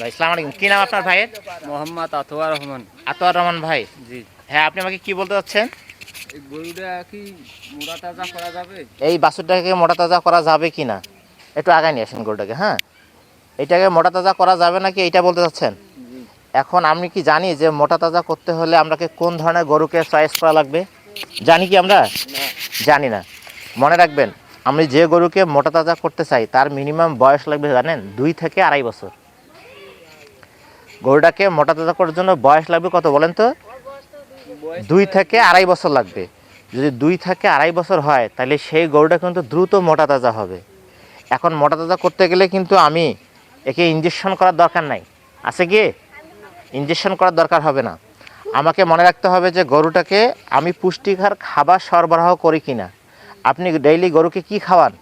ভাই সালাম আলাইকুম। কি নাম আপনার ভাইয়ের? মোহাম্মদ আতোয়া রহমান। আতোয়ার রহমান ভাই। জি। হ্যাঁ আপনি আমাকে কি বলতে চাচ্ছেন? এই গরুটা কি মোড়া তাজা করা যাবে? এই বাছুরটাকে মোটা তাজা করা যাবে কি না? একটু আগায় নিয়ে আসেন গরুটাকে হ্যাঁ? এটাকে মোটা তাজা করা যাবে নাকি এইটা বলতে চাচ্ছেন? এখন আমি কি জানি যে মোটা তাজা করতে হলে আমরাকে কোন ধরনের গরুকে চয়েস করা লাগবে? জানি কি আমরা? জানি না। মনে রাখবেন আমি যে গরুকে মোটা তাজা করতে চাই তার মিনিমাম বয়স লাগবে জানেন দুই থেকে আড়াই বছর। গরুটাকে মোটা তাজা করার জন্য বয়স লাগবে কত বলেন তো? দুই থেকে আড়াই বছর লাগবে। যদি দুই থেকে আড়াই বছর হয় তাহলে সেই গরুটা কিন্তু দ্রুত মোটা তাজা হবে। এখন মোটা তাজা করতে গেলে কিন্তু আমি একে ইঞ্জেকশন করার দরকার নাই। আছে কি? ইঞ্জেকশন করার দরকার হবে না। আমাকে মনে রাখতে হবে যে গরুটাকে আমি পুষ্টিকর খাবার সরবরাহ করি কি না আপনি ডেইলি গরুকে কি খাওয়ান?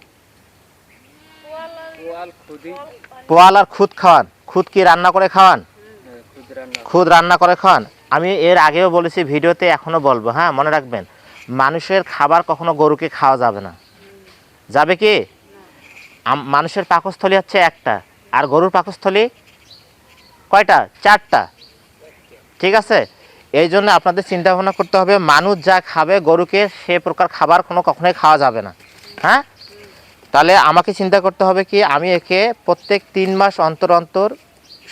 পোয়াল আর খুদ খাওয়ান। খুদ কি রান্না করে খাওয়ান? খুদ রান্না করে খান। আমি এর আগেও বলেছি, ভিডিওতে এখনও বলব হ্যাঁ মনে রাখবেন, মানুষের খাবার কখনো গরুকে খাওয়া যাবে না। যাবে কি? মানুষের পাকস্থলী হচ্ছে একটা, আর গরুর পাকস্থলী কয়টা? চারটা। ঠিক আছে? এই জন্য আপনাদের চিন্তা ভাবনা করতে হবে, মানুষ যা খাবে গরুকে, সে প্রকার খাবার কোনো কখনোই খাওয়া যাবে না। হ্যাঁ? তাহলে আমাকে চিন্তা করতে হবে কি, আমি একে প্রত্যেক তিন মাস অন্তর অন্তর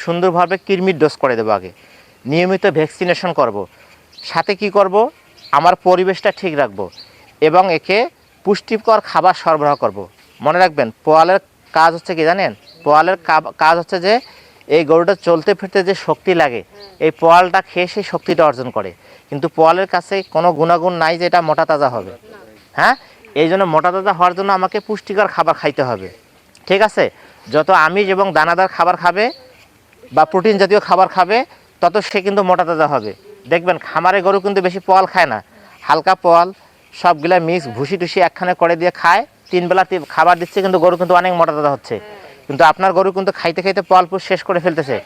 সুন্দরভাবে কৃমির ডোজ করে দেবো আগে। নিয়মিত ভ্যাকসিনেশন করব। সাথে কি করব? আমার পরিবেশটা ঠিক রাখব এবং একে পুষ্টিকর খাবার সরবরাহ করব। মনে রাখবেন, পোয়ালের কাজ হচ্ছে কি জানেন? পোয়ালের কাজ হচ্ছে যে এই গরুটা চলতে ফিরতে যে শক্তি লাগে, এই পোয়ালটা খেয়ে সেই শক্তিটা অর্জন করে। কিন্তু পোয়ালের কাছে কোনো গুণাগুণ নাই যে এটা মোটা তাজা হবে। হ্যাঁ? এই জন্য মোটা তাজা হওয়ার জন্য আমাকে পুষ্টিকর খাবার খাইতে হবে। ঠিক আছে? যত আমিষ এবং দানাদার খাবার খাবে বা প্রোটিন জাতীয় খাবার খাবে, তত সে কিন্তু মোটা তাজা হবে। দেখবেন, খামারে গরু কিন্তু বেশি পোয়াল খায় না। হালকা পোয়াল, সবগুলা মিক্স ভুসি টুসি একখানে করে দিয়ে খায়। তিন বেলা খাবার দিচ্ছে কিন্তু গরু কিন্তু অনেক মোটা তাজা হচ্ছে। কিন্তু আপনার গরু কিন্তু খাইতে খাইতে পোয়াল পুষ শেষ করে ফেলতেছে।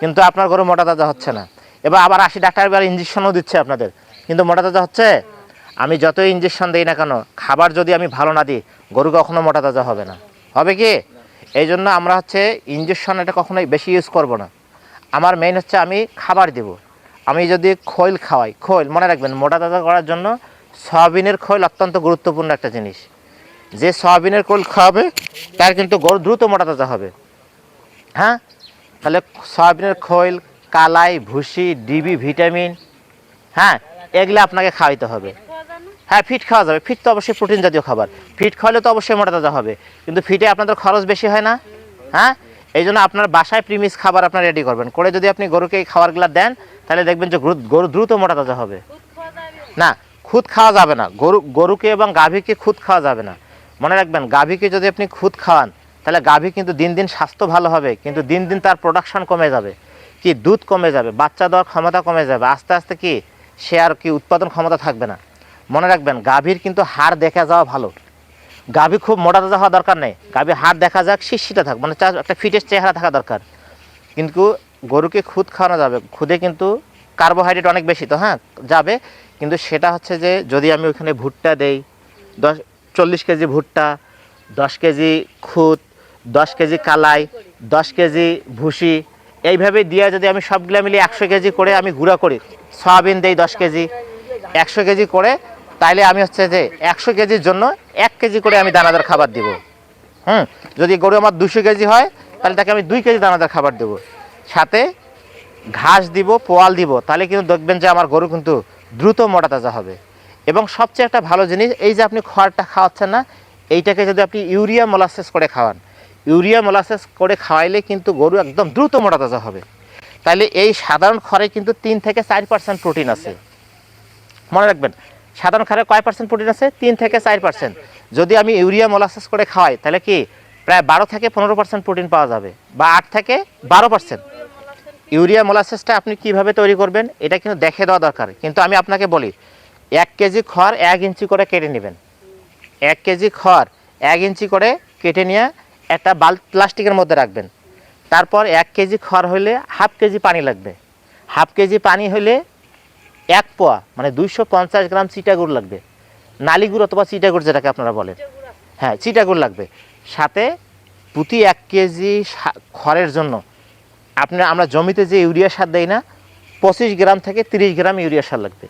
কিন্তু আপনার গরু মোটা তাজা হচ্ছে না। এবার আবার আসি ডাক্তার এবার ইঞ্জেকশনও দিচ্ছে আপনাদের। কিন্তু মোটা তাজা হচ্ছে? আমি যতই ইঞ্জেকশন দিই না কেন, খাবার যদি আমি ভালো না দিই, গরু কখনো মোটা তাজা হবে না। হবে কি? এই জন্য আমরা হচ্ছে ইঞ্জেকশন এটা কখনোই বেশি ইউজ করব না। আমার মেইন হচ্ছে আমি খাবার দেব। আমি যদি খৈল খাওয়াই, খৈল মনে রাখবেন, মোটা তাজা করার জন্য সয়াবিনের খৈল অত্যন্ত গুরুত্বপূর্ণ একটা জিনিস। যে সয়াবিনের খৈল খাওয়াবে, তার কিন্তু গরু দ্রুত মোটা তাজা হবে। হ্যাঁ? তাহলে সয়াবিনের খৈল, কালাই, ভুসি, ডিবি, ভিটামিন হ্যাঁ? এগুলো আপনাকে খাওয়াইতে হবে। হ্যাঁ ফিট খাওয়া যাবে। ফিট তো অবশ্যই প্রোটিন জাতীয় খাবার। ফিট খাওয়ালে তো অবশ্যই মোটা তাজা হবে। কিন্তু ফিটে আপনাদের খরচ বেশি হয় না হ্যাঁ? এই জন্য আপনার বাসায় প্রিমিস খাবার আপনার রেডি করবেন। করে যদি আপনি গরুকে এই খাবারগুলো দেন, তাহলে দেখবেন যে গরু- দ্রুত মোটা তাজা হবে। না, খুদ খাওয়া যাবে না। গরু, গরুকে এবং গাভীকে খুদ খাওয়া যাবে না। মনে রাখবেন, গাভীকে যদি আপনি খুদ খাওয়ান, তাহলে গাভী কিন্তু দিন দিন স্বাস্থ্য ভালো হবে, কিন্তু দিন দিন তার প্রোডাকশন কমে যাবে। কি? দুধ কমে যাবে, বাচ্চা দেওয়ার ক্ষমতা কমে যাবে। আস্তে আস্তে কি? সে আর কি? উৎপাদন ক্ষমতা থাকবে না। মনে রাখবেন, গাভীর কিন্তু হাড় দেখা যাওয়া ভালো। গাভী খুব মোটা তাজা হওয়া দরকার নেই। গাভীর হাড় দেখা যাক শিশিটা থাক মানে একটা ফিটের চেহারা থাকা দরকার। কিন্তু গরুকে খুদ খাওয়ানো যাবে, খুদে কিন্তু কার্বোহাইড্রেট অনেক বেশি তো হ্যাঁ যাবে। কিন্তু সেটা হচ্ছে যে, যদি আমি ওইখানে ভুট্টা দেই, দশ, চল্লিশ কেজি ভুট্টা, দশ কেজি খুদ, দশ কেজি কালাই, দশ কেজি ভুসি, এইভাবে দিয়ে যদি আমি সবগুলো মিলিয়ে একশো কেজি করে আমি গুঁড়া করি, সয়াবিন দেই দশ কেজি, একশো কেজি করে তাইলে আমি হচ্ছে যে একশো কেজির জন্য এক কেজি করে আমি দানাদার খাবার দিব। হুম? যদি গরু আমার দুশো কেজি হয়, তাহলে তাকে আমি দুই কেজি দানাদার খাবার দেবো। সাথে ঘাস দিব, পোয়াল দিব, তাহলে কিন্তু দেখবেন যে আমার গরু কিন্তু দ্রুত মোটা তাজা হবে। এবং সবচেয়ে একটা ভালো জিনিস, এই যে আপনি খড়টা খাওয়াচ্ছেন না, এইটাকে যদি আপনি ইউরিয়া মোলাসেস করে খাওয়ান, ইউরিয়া মোলাসেস করে খাওয়াইলে কিন্তু গরু একদম দ্রুত মোটা তাজা হবে। তাহলে এই সাধারণ খড়ে কিন্তু তিন থেকে চার পার্সেন্ট প্রোটিন আছে। মনে রাখবেন সাধারণ খারে কয় পার্সেন্ট প্রোটিন আছে? তিন থেকে চার পার্সেন্ট যদি আমি ইউরিয়া মোলাসেস করে খাওয়াই, তাহলে কি প্রায় বারো থেকে পনেরো পার্সেন্ট প্রোটিন পাওয়া যাবে বা আট থেকে বারো পার্সেন্ট ইউরিয়া মোলাসেসটা আপনি কীভাবে তৈরি করবেন, এটা কিন্তু দেখে দেওয়া দরকার। কিন্তু আমি আপনাকে বলি, এক কেজি খড় এক ইঞ্চি করে কেটে নেবেন। এক কেজি খড় এক ইঞ্চি করে কেটে নিয়ে একটা বাল প্লাস্টিকের মধ্যে রাখবেন। তারপর এক কেজি খড় হলে হাফ কেজি পানি লাগবে। হাফ কেজি পানি হলে এক পোয়া মানে দুইশো পঞ্চাশ গ্রাম চিটাগুড় লাগবে। নালিগুড় অথবা চিটাগুড় যেটাকে আপনারা বলেন। হ্যাঁ চিটাগুড় লাগবে। সাথে প্রতি এক কেজি খড়ের জন্য। আপনি, আমরা জমিতে যে ইউরিয়া সার দেই না, পঁচিশ গ্রাম থেকে তিরিশ গ্রাম ইউরিয়া সার লাগবে।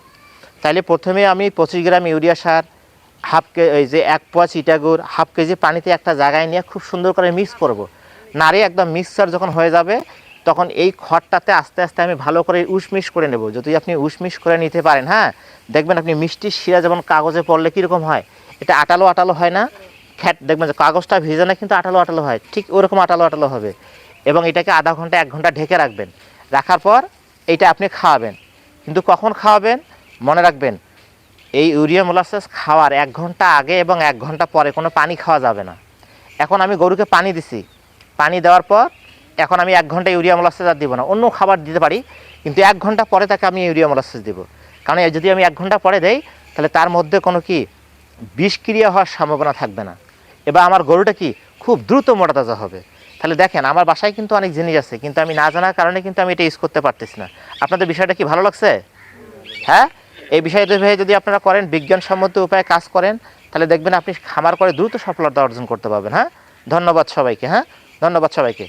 তাইলে প্রথমে আমি পঁচিশ গ্রাম ইউরিয়া সার, হাফ কে ওই যে এক পোয়া চিটাগুড়, হাফ কেজি পানিতে একটা জায়গায় নিয়ে খুব সুন্দর করে মিক্স করব। নাড়িয়ে একদম মিক্সচার যখন হয়ে যাবে তখন এই খড়টাতে আস্তে আস্তে আমি ভালো করে উশমিশ করে নেব। যদি আপনি উশমিশ করে নিতে পারেন হ্যাঁ? দেখবেন আপনি মিষ্টির শিরা যেমন কাগজে পড়লে কীরকম হয়? এটা আটালো আটালো হয় না? খ্যাট, দেখবেন যে কাগজটা ভিজে না কিন্তু আটালো আটালো হয়। ঠিক ওরকম আটালো আটালো হবে। এবং এটাকে আধা ঘণ্টা, এক ঘণ্টা ঢেকে রাখবেন। রাখার পর এইটা আপনি খাওয়াবেন। কিন্তু কখন খাওয়াবেন? মনে রাখবেন, এই ইউরিয়া মোলাসেস খাওয়ার এক ঘণ্টা আগে এবং এক ঘণ্টা পরে কোনো পানি খাওয়া যাবে না। এখন আমি গরুকে পানি দিছি। পানি দেওয়ার পর এখন আমি এক ঘণ্টা ইউরিয়া মোলাসেস আর দিব না। অন্য খাবার দিতে পারি, কিন্তু এক ঘণ্টা পরে তাকে আমি ইউরিয়া মোলাসেস দিব। কারণ যদি আমি এক ঘণ্টা পরে দেই, তাহলে তার মধ্যে কোনো কি বিষক্রিয়া হওয়ার সম্ভাবনা থাকবে না। এবার আমার গরুটা কি খুব দ্রুত মোটা তাজা হবে। তাহলে দেখেন, আমার বাসায় কিন্তু অনেক জিনিস আছে, কিন্তু আমি না জানার কারণে কিন্তু আমি এটা ইউজ করতে পারতেছি না। আপনাদের বিষয়টা কি ভালো লাগছে? হ্যাঁ? এই বিষয়টা ভেবে যদি আপনারা করেন, বিজ্ঞানসম্মত উপায়ে কাজ করেন, তাহলে দেখবেন আপনি খামার করে দ্রুত সফলতা অর্জন করতে পারবেন হ্যাঁ? ধন্যবাদ সবাইকে হ্যাঁ? ধন্যবাদ সবাইকে।